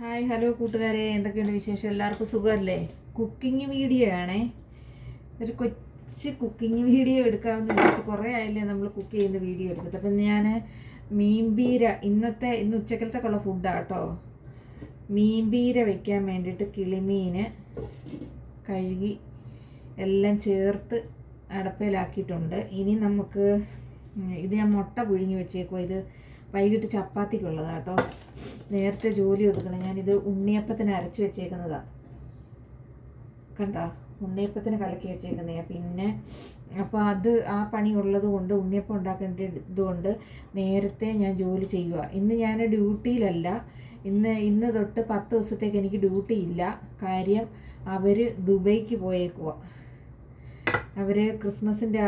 Hi hello കൂട്ടുകാരെ. എന്തൊക്കെയുണ്ട് വിശേഷം? എല്ലാവർക്കും സുഖമല്ലേ? കുക്കിംഗ് വീഡിയോ ആണേ. ഒരു കൊച്ചു കുക്കിംഗ് വീഡിയോ എടുക്കാമെന്ന് വിചാരിച്ച് കുറേ ആയില്ലേ നമ്മൾ കുക്ക് ചെയ്യുന്ന വീഡിയോ എടുത്തിട്ട്. അപ്പം ഞാൻ മീൻപീര ഇന്നത്തെ ഇന്ന് ഉച്ചക്കലത്തേക്കുള്ള ഫുഡാണ് കേട്ടോ മീൻപീര വയ്ക്കാൻ വേണ്ടിയിട്ട് കിളിമീൻ കഴുകി എല്ലാം ചേർത്ത് അടപ്പയിലാക്കിയിട്ടുണ്ട്. ഇനി നമുക്ക് ഇത് ഞാൻ മുട്ട പുഴുങ്ങി വെച്ചേക്കുവാ. ഇത് വൈകിട്ട് ചപ്പാത്തിക്കുള്ളതാണ് കേട്ടോ നേരത്തെ ജോലി ഒതുക്കണം. ഞാനിത് ഉണ്ണിയപ്പത്തിന് അരച്ച് വെച്ചേക്കുന്നതാണ് കണ്ട? ഉണ്ണിയപ്പത്തിന് കലക്കി വെച്ചേക്കുന്നതാണ് പിന്നെ അപ്പോൾ അത് ആ പണി ഉള്ളത് കൊണ്ട് ഉണ്ണിയപ്പം ഉണ്ടാക്കേണ്ടതുകൊണ്ട് നേരത്തെ ഞാൻ ജോലി ചെയ്യുക ഇന്ന് ഞാൻ ഡ്യൂട്ടിയിലല്ല. ഇന്ന് ഇന്ന് തൊട്ട് പത്ത് ദിവസത്തേക്ക് എനിക്ക് ഡ്യൂട്ടി ഇല്ല. കാര്യം അവർ ദുബൈക്ക് പോയേക്കുക അവർ ക്രിസ്മസിന്റെ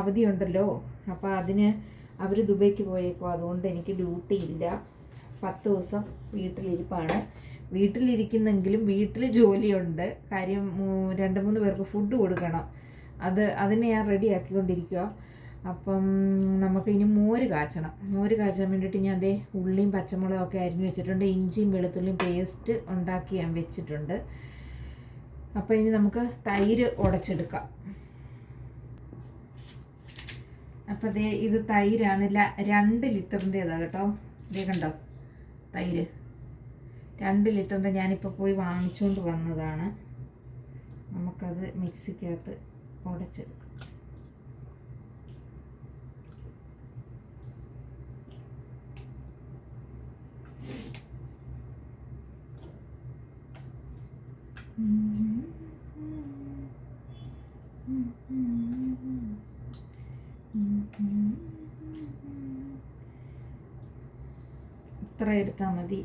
അവധിയുണ്ടല്ലോ. അപ്പോൾ അതിന് അവർ ദുബൈക്ക് പോയേക്കുക അതുകൊണ്ട് എനിക്ക് ഡ്യൂട്ടി ഇല്ല. പത്ത് ദിവസം വീട്ടിലിരിപ്പാണ്. വീട്ടിലിരിക്കുന്നെങ്കിലും വീട്ടിൽ ജോലിയുണ്ട്. കാര്യം രണ്ട് മൂന്ന് പേർക്ക് ഫുഡ് കൊടുക്കണം. അത് അതിനെ ഞാൻ റെഡി ആക്കിക്കൊണ്ടിരിക്കുക അപ്പം നമുക്ക് ഇനി മോര് കാച്ചണം. മോര് കാച്ചാൻ വേണ്ടിയിട്ട് ഞാൻ അതേ ഉള്ളിയും പച്ചമുളകും ഒക്കെ അരിഞ്ഞ് വെച്ചിട്ടുണ്ട്. ഇഞ്ചിയും വെളുത്തുള്ളിയും പേസ്റ്റ് ഉണ്ടാക്കി ഞാൻ വെച്ചിട്ടുണ്ട്. അപ്പോൾ ഇനി നമുക്ക് തൈര് ഉടച്ചെടുക്കാം. അപ്പോൾ ദേ ഇത് തൈരാണ്. രണ്ട് ലിറ്ററിന്റേതാണ് കേട്ടോ. ദേ കണ്ടോ? തൈര്. രണ്ട് ലിറ്ററിന്റെ ഞാനിപ്പോൾ പോയി വാങ്ങിച്ചുകൊണ്ട് വന്നതാണ്. നമുക്കത് മിക്സിക്കകത്ത് ഉടച്ചെടുക്കാം എടുത്താൽ മതി.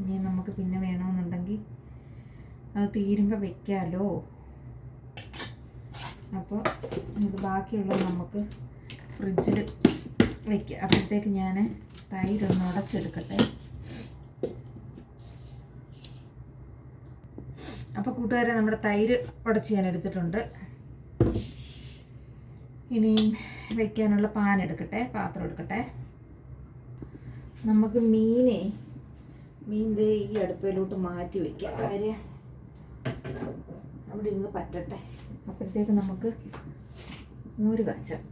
ഇനി നമുക്ക് പിന്നെ വേണമെന്നുണ്ടെങ്കിൽ അത് തീരുമ്പോൾ വെക്കാമല്ലോ അപ്പോൾ ഇത് ബാക്കിയുള്ളത് നമുക്ക് ഫ്രിഡ്ജിൽ വെക്കാം അപ്പോഴത്തേക്ക് ഞാൻ തൈരൊന്ന് ഉടച്ചെടുക്കട്ടെ. അപ്പോൾ കൂട്ടുകാരെ നമ്മുടെ തൈര് ഉടച്ച് ഞാൻ എടുത്തിട്ടുണ്ട്. ഇനിയും വെക്കാനുള്ള പാൻ എടുക്കട്ടെ പാത്രം എടുക്കട്ടെ. നമുക്ക് മീനെ മീൻ ദേ ഈ അടുപ്പിലോട്ട് മാറ്റി വെക്കാം. കാര്യം അവിടെ ഇരുന്ന് പറ്റട്ടെ. അപ്പോഴത്തേക്ക് നമുക്ക് മോര് കാച്ചാം.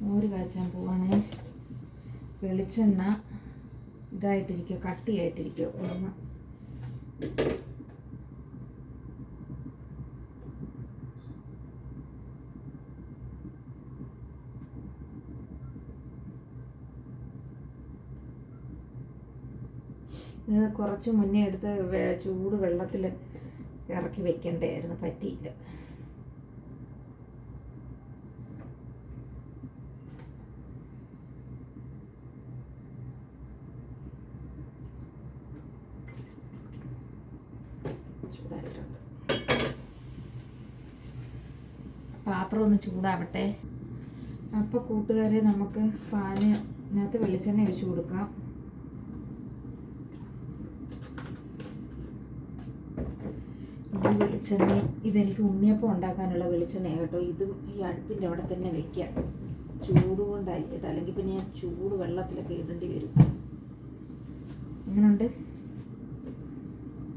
മോര് കാച്ചാൻ പോവാണേ. വെളിച്ചെണ്ണ ഇതായിട്ടിരിക്കുക കട്ടിയായിട്ടിരിക്കുക ഒന്ന് ഇത് കുറച്ച് മുന്നേ എടുത്ത് ചൂട് വെള്ളത്തിൽ ഇറക്കി വെക്കണ്ടായിരുന്നു പറ്റിയില്ല. പാത്രം ഒന്ന് ചൂടാവട്ടെ. അപ്പോൾ കൂട്ടുകാരെ നമുക്ക് പാനിനകത്ത് വെളിച്ചെണ്ണ ഒഴിച്ച് കൊടുക്കാം ഈ വെളിച്ചെണ്ണ ഇതെനിക്ക് ഉണ്ണിയപ്പം ഉണ്ടാക്കാനുള്ള വെളിച്ചെണ്ണ കേട്ടോ. ഇതും ഈ അടുപ്പിന്റെ അവിടെ തന്നെ വെക്കാം ചൂട് കേട്ടോ അല്ലെങ്കിൽ പിന്നെ ഞാൻ ചൂട് വെള്ളത്തിലൊക്കെ ഇടേണ്ടി വരും. അങ്ങനുണ്ട്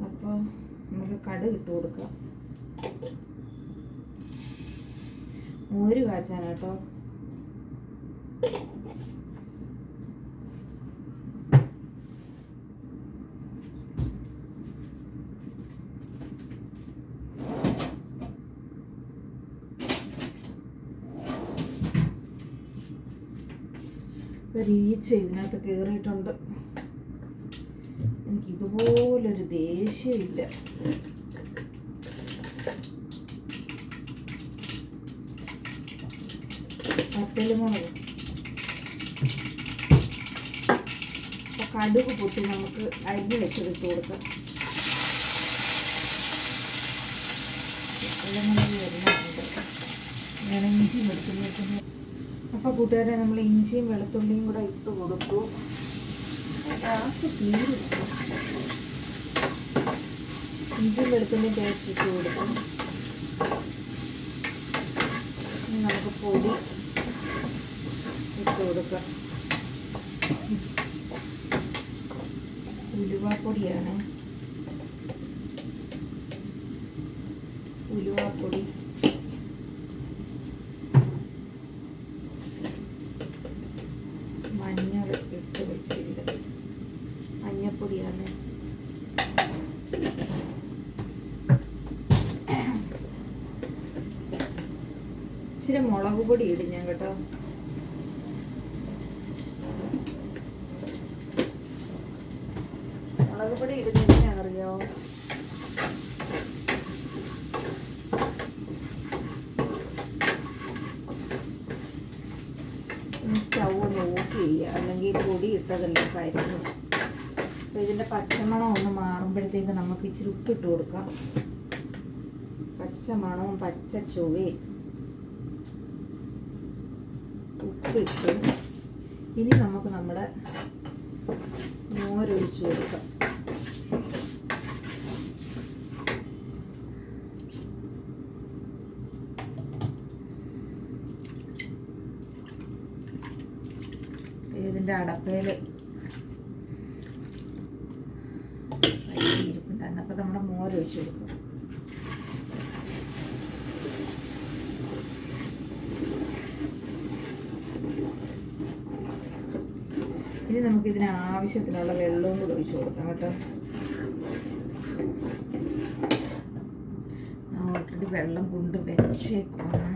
അപ്പോൾ നമുക്ക് കടുക് ഇട്ട് കൊടുക്കാം. മോര് കാച്ചാനാട്ടോ ഒരു ഈച്ച ഇതിനകത്ത് കയറിയിട്ടുണ്ട് എനിക്ക് ഇതുപോലൊരു ദേഷ്യമില്ല. പത്തലുമുളക് കടുക് പൊട്ടി നമുക്ക് അരിഞ്ഞ് വെച്ചെടുത്ത് കൊടുക്കാം. ഇളമുളക് വരുന്നുണ്ട്. ഞാൻ ഇഞ്ചി അപ്പോൾ കൂട്ടുകാരെ നമ്മൾ ഇഞ്ചിയും വെളുത്തുള്ളിയും കൂടെ ഇട്ട് കൊടുത്തു. ഇഞ്ചിയും വെളുത്തുള്ളിയും ടേസ്റ്റ് ഇട്ട് കൊടുക്കും നമുക്ക് പൊടി ഇട്ട് കൊടുക്കാം. ഉലുവാപ്പൊടിയാണ്. ഉലുവാപ്പൊടി. മഞ്ഞപ്പൊടിയാണ് ഇച്ചിരി മുളക് പൊടി ഇടും ഞാൻ കേട്ടോ. മുളക് പൊടി ഇടുന്ന അറിയോ സ്റ്റൗ ഒന്ന് ഓഫ് ചെയ്യുക. അല്ലെങ്കിൽ പൊടി ഇട്ടതല്ലേ കരിഞ്ഞു അപ്പോൾ ഇതിന്റെ പച്ചമണം ഒന്ന് മാറുമ്പോഴത്തേക്ക് നമുക്ക് ഇച്ചിരി ഉപ്പിട്ട് കൊടുക്കാം. പച്ചമണവും പച്ച ചുവയും ഉപ്പിട്ട് ഇനി നമുക്ക് നമ്മുടെ മോരൊഴിച്ച് കൊടുക്കാം. ഇതിന്റെ അടപ്പയിൽ അപ്പോൾ നമ്മുടെ മോരൊഴിച്ച് കൊടുക്കും. ഇനി നമുക്ക് ഇതിന് ആവശ്യത്തിനുള്ള വെള്ളവും കൂടെ ഒഴിച്ചു കൊടുക്കാം കേട്ടോ. ഓൾറെഡി വെള്ളം കൊണ്ട് വെച്ചേക്കുവാണ്.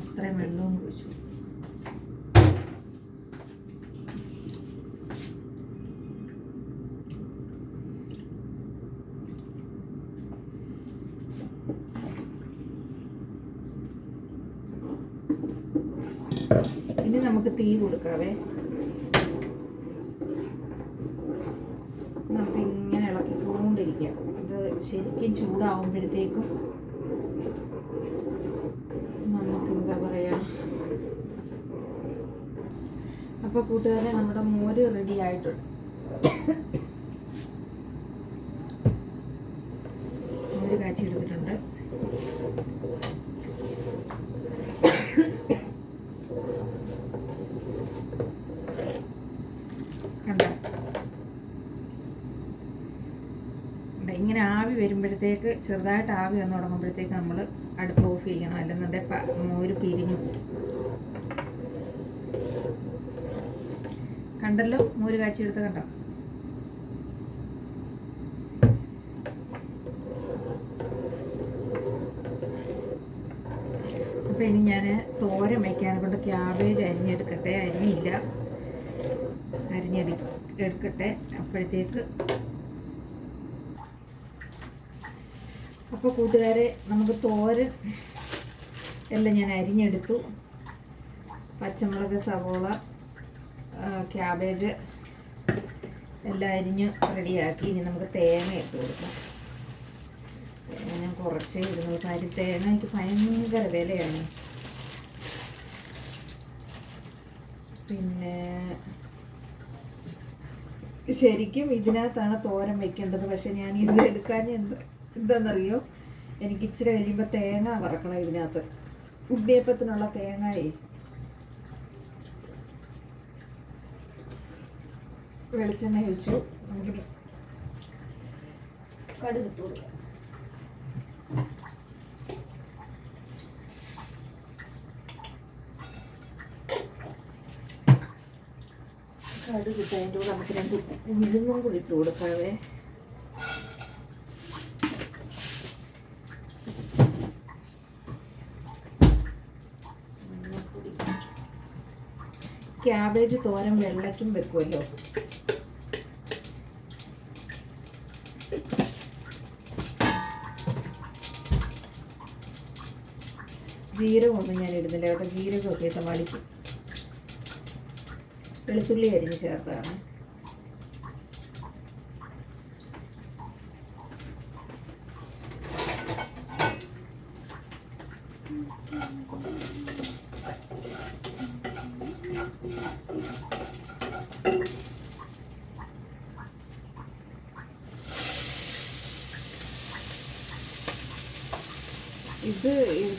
അത്രയും വെള്ളവും കൂടെ ഒഴിച്ചു കൊടുക്കാം. ഇനി നമുക്ക് തീ കൊടുക്കാവേ. നമുക്ക് ഇങ്ങനെ ഇളക്കിക്കൊണ്ടിരിക്കാം. ഇത് ശരിക്കും ചൂടാവുമ്പോഴത്തേക്കും നമുക്ക് എന്താ പറയുക അപ്പോൾ കൂട്ടുകാരെ നമ്മുടെ മോര് റെഡി ആയിട്ടുണ്ട്. മോര് കാച്ചി എടുത്തിട്ടുണ്ട് കണ്ട ഇങ്ങനെ ആവി വരുമ്പോഴത്തേക്ക് ചെറുതായിട്ട് ആവി വന്ന് തുടങ്ങുമ്പോഴത്തേക്ക് നമ്മൾ അടുപ്പ് ഓഫ് ചെയ്യണം. അല്ലെന്നുണ്ടെങ്കിൽ മോര് പിരിഞ്ഞു. കണ്ടല്ലോ? മോര് കാച്ചി എടുത്ത് കണ്ടോ? അപ്പോൾ ഇനി ഞാൻ തോരൻ വയ്ക്കാൻ കൊണ്ട് ക്യാബേജ് അരിഞ്ഞെടുക്കട്ടെ. അരിഞ്ഞില്ല. അരിഞ്ഞെടു എടുക്കട്ടെ. അപ്പോഴത്തേക്ക് അപ്പോൾ കൂട്ടുകാരെ നമുക്ക് തോരൻ എല്ലാം ഞാൻ അരിഞ്ഞെടുത്തു. പച്ചമുളക് സവോള ക്യാബേജ് എല്ലാം അരിഞ്ഞ് റെഡിയാക്കി. ഇനി നമുക്ക് തേങ്ങ ഇട്ട് കൊടുക്കാം. തേങ്ങ ഞാൻ കുറച്ച് ഇടുന്നു കാര്യം എനിക്ക് ഭയങ്കര വിലയാണ്. പിന്നെ ശരിക്കും ഇതിനകത്താണ് തോരൻ വെക്കേണ്ടത്. പക്ഷെ ഞാൻ ഇത് എടുക്കാൻ എന്ത് എന്താണെന്നറിയോ എനിക്ക് ഇച്ചിരി കഴിയുമ്പോൾ തേങ്ങ വറക്കണം ഇതിനകത്ത്. ഉണ്ണിയപ്പത്തിനുള്ള തേങ്ങയെ. വെളിച്ചെണ്ണ ഒഴിച്ചു. കടുക് ഇട്ട് കൊടുക്കാം. കടുക് ഇട്ട് അതിന്റെ കൂടെ നമുക്ക് രണ്ട് ഉഴുന്നും കൂടി ഇട്ട് കൊടുക്കാവേ. ക്യാബേജ് തോരൻ വെള്ളയ്ക്കും വെക്കുമല്ലോ ജീരകമൊന്നും ഞാൻ ഇടുന്നില്ല കേട്ടോ. ജീരകമൊക്കെ മടിക്കും. വെളുത്തുള്ളി അരിഞ്ഞ് ചേർത്താണ് ഇത്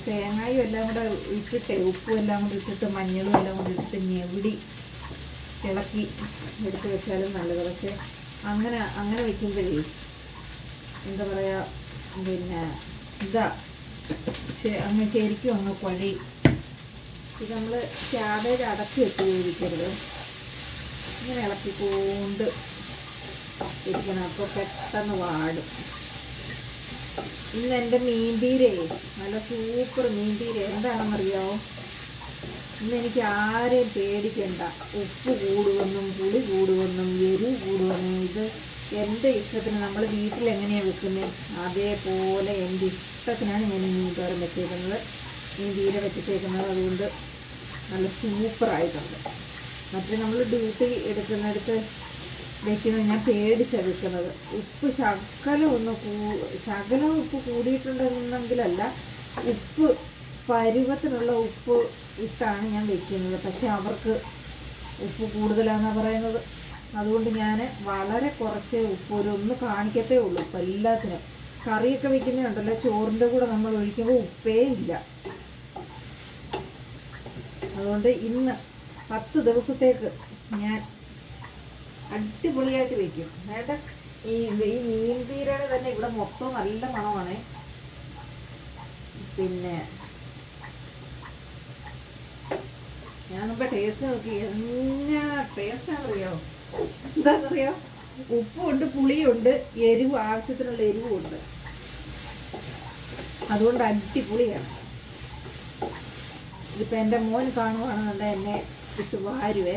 തേങ്ങയും എല്ലാം കൂടെ ഇട്ടിട്ട് ഉപ്പും എല്ലാം കൂടി ഇട്ടിട്ട് മഞ്ഞളും എല്ലാം കൂടി ഇട്ടിട്ട് ഞെവിടി ഇളക്കി എടുത്ത് വെച്ചാലും നല്ലത്. പക്ഷേ അങ്ങനെ അങ്ങനെ വെക്കുമ്പോഴേ എന്താ പറയുക പിന്നെ ഇതാ അങ്ങ് ശരിക്കും അങ്ങ് കുഴി ഇത് നമ്മൾ ക്യാബേജ് അടക്കി വെച്ച് വേവിക്കരുത് ഇങ്ങനെ ഇളക്കിക്കൊണ്ട് ഇരിക്കണം. അപ്പോൾ പെട്ടെന്ന് വാടും. ഇന്ന് എന്റെ മീൻപീരേ. നല്ല സൂപ്പർ മീൻപീര. എന്താണെന്നറിയാമോ ഇന്ന് എനിക്ക് ആരെയും പേടിക്കണ്ട. ഉപ്പ് കൂടുമെന്നും പുളി കൂടുമെന്നും എരിവ് കൂടുമെന്നും ഇത് എന്റെ ഇഷ്ടത്തിന് നമ്മൾ വീട്ടിൽ എങ്ങനെയാണ് വെക്കുന്നത് അതേപോലെ എന്റെ ഇഷ്ടത്തിനാണ് ഞാൻ മീൻ വെച്ചേക്കുന്നത്. മീൻ തീരെ വെച്ചിട്ടേക്കുന്നത് അതുകൊണ്ട് നല്ല സൂപ്പറായിട്ടുണ്ട്. മറ്റേ നമ്മൾ ഡ്യൂട്ടി എടുക്കുന്നിടത്ത് വെക്കുന്നത് ഞാൻ പേടിച്ചെടുക്കുന്നത് ഉപ്പ് ശകലം ഒന്ന് കൂ ശകലം ഉപ്പ് കൂടിയിട്ടുണ്ടെന്നെങ്കിലല്ല ഉപ്പ് പരുവത്തിനുള്ള ഉപ്പ് ഇട്ടാണ് ഞാൻ വെക്കുന്നത്. പക്ഷെ അവർക്ക് ഉപ്പ് കൂടുതലാണെന്നാണ് പറയുന്നത്. അതുകൊണ്ട് ഞാൻ വളരെ കുറച്ച് ഉപ്പ് ഒരു ഒന്ന് കാണിക്കത്തേ ഉള്ളൂ ഇപ്പം എല്ലാത്തിനും. കറിയൊക്കെ വെക്കുന്നുണ്ടല്ലോ ചോറിന്റെ കൂടെ നമ്മൾ ഒഴിക്കുമ്പോൾ ഉപ്പേ ഇല്ല. അതുകൊണ്ട് ഇന്ന് പത്ത് ദിവസത്തേക്ക് ഞാൻ അടിപൊളിയായിട്ട് വെക്കും. നേരത്തെ ഈ ഈ മീൻ തീരയുടെ തന്നെ ഇവിടെ മൊത്തം നല്ല മണമാണ്. പിന്നെ ഞാനിപ്പോ ടേസ്റ്റ് നോക്കി. എന്നാ ടേസ്റ്റാണെന്നറിയോ എന്താണെന്നറിയോ? ഉപ്പുണ്ട് പുളിയുണ്ട് എരിവ് ആവശ്യത്തിനുള്ള എരിവുണ്ട് അതുകൊണ്ട് അടിപൊളിയാണ്. ഇതിപ്പോൾ എന്റെ മോൻ കാണുവാണെന്നുണ്ടെങ്കിൽ എന്നെ ഇട്ട് വാരുവേ.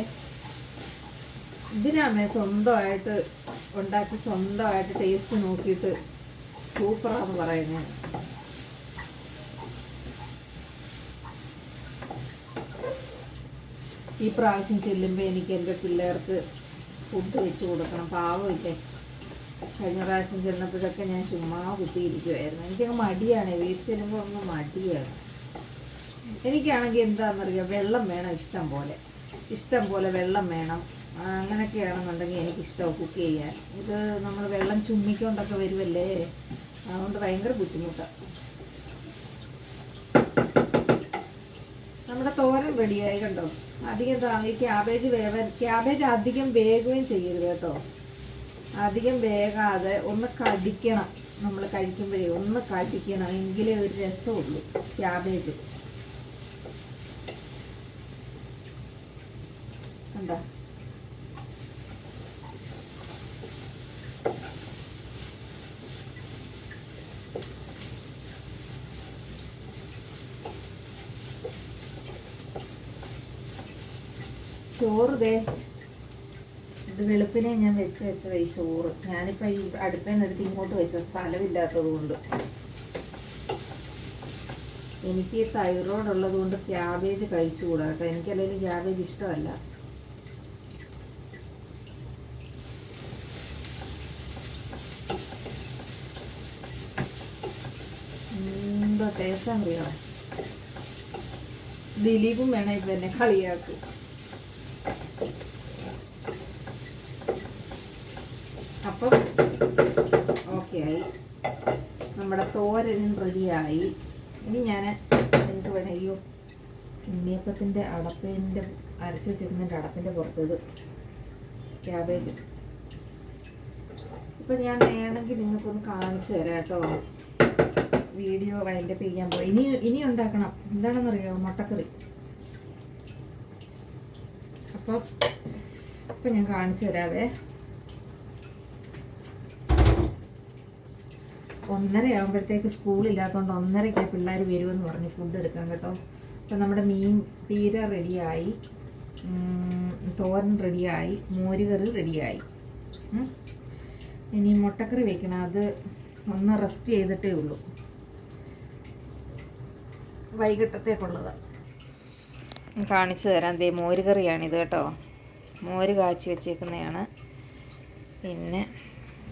ഇതിനാമേ സ്വന്തമായിട്ട് ഉണ്ടാക്കി സ്വന്തമായിട്ട് ടേസ്റ്റ് നോക്കിയിട്ട് സൂപ്പറാന്ന് പറയുന്നത് ഈ പ്രാവശ്യം ചെല്ലുമ്പോൾ എനിക്ക് എന്റെ പിള്ളേർക്ക് ഫുഡ് വെച്ച് കൊടുക്കണം. പാവമില്ലേ? കഴിഞ്ഞ പ്രാവശ്യം ചെന്നപ്പോഴൊക്കെ ഞാൻ ചുമ്മാ കുത്തിയിരിക്കുമായിരുന്നു എനിക്കങ്ങ് മടിയാണ്. വീട്ടിൽ ചെല്ലുമ്പോൾ ഒന്ന് മടിയാണ്. എനിക്കാണെങ്കിൽ എന്താണെന്നറിയാം വെള്ളം വേണം ഇഷ്ടം പോലെ. ഇഷ്ടം പോലെ വെള്ളം വേണം. അങ്ങനെയൊക്കെയാണെന്നുണ്ടെങ്കിൽ എനിക്കിഷ്ടമാണ് കുക്ക് ചെയ്യാൻ. ഇത് നമ്മൾ വെള്ളം ചുമ്മിക്കൊണ്ടൊക്കെ വരുമല്ലേ അതുകൊണ്ട് ഭയങ്കര ബുദ്ധിമുട്ടാണ് നമ്മുടെ തോരൻ റെഡിയായി കണ്ടോ? അധികം ഈ ക്യാബേജ് വേവ ക്യാബേജ് അധികം വേകുകയും ചെയ്യരുത് കേട്ടോ. അധികം വേകാതെ ഒന്ന് കടിക്കണം നമ്മൾ കഴിക്കുമ്പോഴേ. ഒന്ന് കടിക്കണം എങ്കിലേ ഒരു രസമുള്ളൂ ക്യാബേജ് കണ്ടോ? ചോറ് ദേ. ഇത് വെളുപ്പിനെ ഞാൻ വെച്ച് വെച്ചത് ഈ ചോറ്. ഞാനിപ്പോൾ ഈ അടുപ്പിൽ നിന്നെടുത്ത് ഇങ്ങോട്ട് വെച്ച സ്ഥലമില്ലാത്തത് കൊണ്ട്. എനിക്ക് തൈറോയ്ഡ് ഉള്ളത് കൊണ്ട് ക്യാബേജ് കഴിച്ചുകൂടാ കേട്ടോ. എനിക്കല്ലെങ്കിലും ക്യാബേജ് ഇഷ്ടമല്ല. ടേസ്റ്റ് അറിയാം ദിലീപും വേണം ഇപ്പം എന്നെ കളിയാക്കും അപ്പം ഓക്കെ ആയി. നമ്മുടെ തോരനും റെഡിയായി. ഇനി ഞാൻ എന്ത് വേണമെങ്കിൽ ഉണ്ണിയപ്പത്തിന്റെ അടപ്പിന്റെ അരച്ച് വെച്ചിരുന്നതിന്റെ അടപ്പിന്റെ പുറത്ത് ഇത് ക്യാബേജ് ഇപ്പം ഞാൻ വേണമെങ്കിൽ നിങ്ങൾക്കൊന്ന് കാണിച്ചു തരാം കേട്ടോ. വീഡിയോ വൈന്റെ ചെയ്യാൻ പോയി ഇനി ഇനി ഉണ്ടാക്കണം. എന്താണെന്നറിയോ? മുട്ടക്കറി. അപ്പം അപ്പം ഞാൻ കാണിച്ചു തരാവേ. ഒന്നര ആകുമ്പോഴത്തേക്ക് സ്കൂളില്ലാത്തതുകൊണ്ട് ഒന്നരയ്ക്ക് പിള്ളേർ വരുമെന്ന് പറഞ്ഞ് ഫുഡ് എടുക്കാൻ കേട്ടോ. അപ്പം നമ്മുടെ മീൻ പീര റെഡിയായി തോരൻ റെഡിയായി മോരുകറി റെഡിയായി ഇനി മുട്ടക്കറി വെക്കണം. അത് ഒന്ന് റെസ്റ്റ് ചെയ്തിട്ടേ ഉള്ളൂ. വൈകിട്ടത്തേക്കുള്ളത്. കാണിച്ചു തരാം. ദേ മോര് കറിയാണിത് കേട്ടോ. മോര് കാച്ചി വെച്ചേക്കുന്നതാണ്. പിന്നെ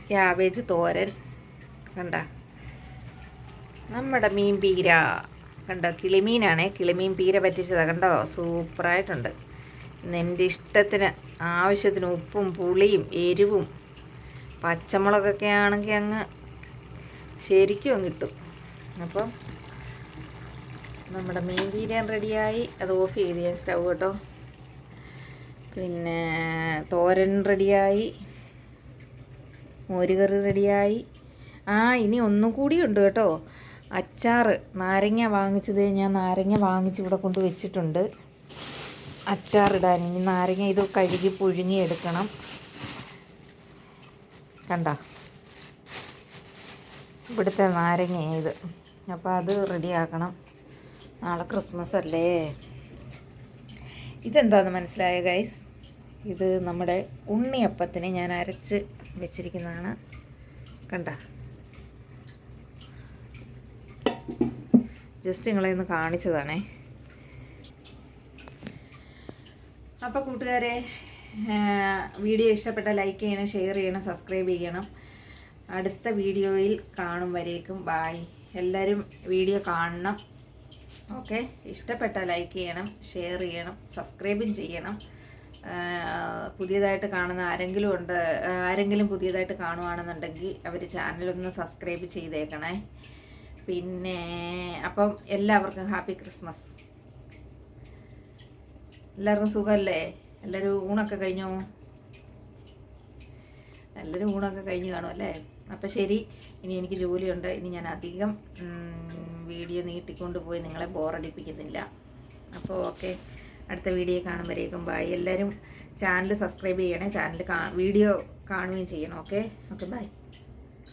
ക്യാബേജ് തോരൻ. കണ്ട. നമ്മുടെ മീൻ പീര. കണ്ടോ കിളിമീനാണേ. കിളിമീൻ പീര പറ്റിച്ചതാണ് കണ്ടോ? സൂപ്പറായിട്ടുണ്ട്. ഇന്ന് എന്റെ ഇഷ്ടത്തിന് ആവശ്യത്തിന് ഉപ്പും പുളിയും എരിവും പച്ചമുളകൊക്കെ ആണെങ്കിൽ അങ്ങ് ശരിക്കും കിട്ടും. അപ്പം നമ്മുടെ മീൻ പീരാൻ റെഡിയായി. അത് ഓഫ് ചെയ്ത് ഞാൻ സ്റ്റൗ കേട്ടോ. പിന്നെ തോരൻ റെഡിയായി. മോരുകറി റെഡിയായി. ആ ഇനി ഒന്നും കൂടി ഉണ്ട് കേട്ടോ. അച്ചാർ നാരങ്ങ വാങ്ങിച്ചത് ഞാൻ നാരങ്ങ വാങ്ങിച്ച് ഇവിടെ കൊണ്ട് വെച്ചിട്ടുണ്ട്. അച്ചാറിടാൻ ഇനി നാരങ്ങ ഇത് കഴുകി പുഴുങ്ങി എടുക്കണം. കണ്ട? ഇവിടുത്തെ നാരങ്ങ ഇത്. അപ്പോൾ അത് റെഡിയാക്കണം നാളെ ക്രിസ്മസ് അല്ലേ? ഇതെന്താന്ന് മനസ്സിലായ ഗൈസ് ഇത് നമ്മുടെ ഉണ്ണിയപ്പത്തിന് ഞാൻ അരച്ച് വെച്ചിരിക്കുന്നതാണ്. കണ്ട? ജസ്റ്റ് നിങ്ങളെ ഒന്ന് കാണിച്ചതാണേ. അപ്പോൾ കൂട്ടുകാരെ വീഡിയോ ഇഷ്ടപ്പെട്ട ലൈക്ക് ചെയ്യണം ഷെയർ ചെയ്യണം സബ്സ്ക്രൈബ് ചെയ്യണം. അടുത്ത വീഡിയോയിൽ കാണും വരേക്കും. ബായ്. എല്ലാവരും വീഡിയോ കാണണം. ഓക്കെ? ഇഷ്ടപ്പെട്ട ലൈക്ക് ചെയ്യണം ഷെയർ ചെയ്യണം സബ്സ്ക്രൈബും ചെയ്യണം. പുതിയതായിട്ട് കാണുന്ന ആരെങ്കിലും ഉണ്ട് ആരെങ്കിലും പുതിയതായിട്ട് കാണുവാണെന്നുണ്ടെങ്കിൽ അവർ ചാനലൊന്ന് സബ്സ്ക്രൈബ് ചെയ്തേക്കണേ. പിന്നെ അപ്പം എല്ലാവർക്കും ഹാപ്പി ക്രിസ്മസ്. എല്ലാവർക്കും സുഖമല്ലേ എല്ലാവരും ഊണൊക്കെ കഴിഞ്ഞോ? എല്ലാവരും ഊണൊക്കെ കഴിഞ്ഞ് കാണും അല്ലേ? അപ്പം ശരി ഇനി എനിക്ക് ജോലിയുണ്ട്. ഇനി ഞാൻ അധികം വീഡിയോ നീട്ടിക്കൊണ്ട് പോയി നിങ്ങളെ ബോറടിപ്പിക്കുന്നില്ല. അപ്പോൾ ഓക്കെ അടുത്ത വീഡിയോ കാണുമ്പോഴേക്കും ബൈ. എല്ലാവരും ചാനൽ സബ്സ്ക്രൈബ് ചെയ്യണേ ചാനൽ വീഡിയോ കാണുകയും ചെയ്യണം ഓക്കെ? Okay bye.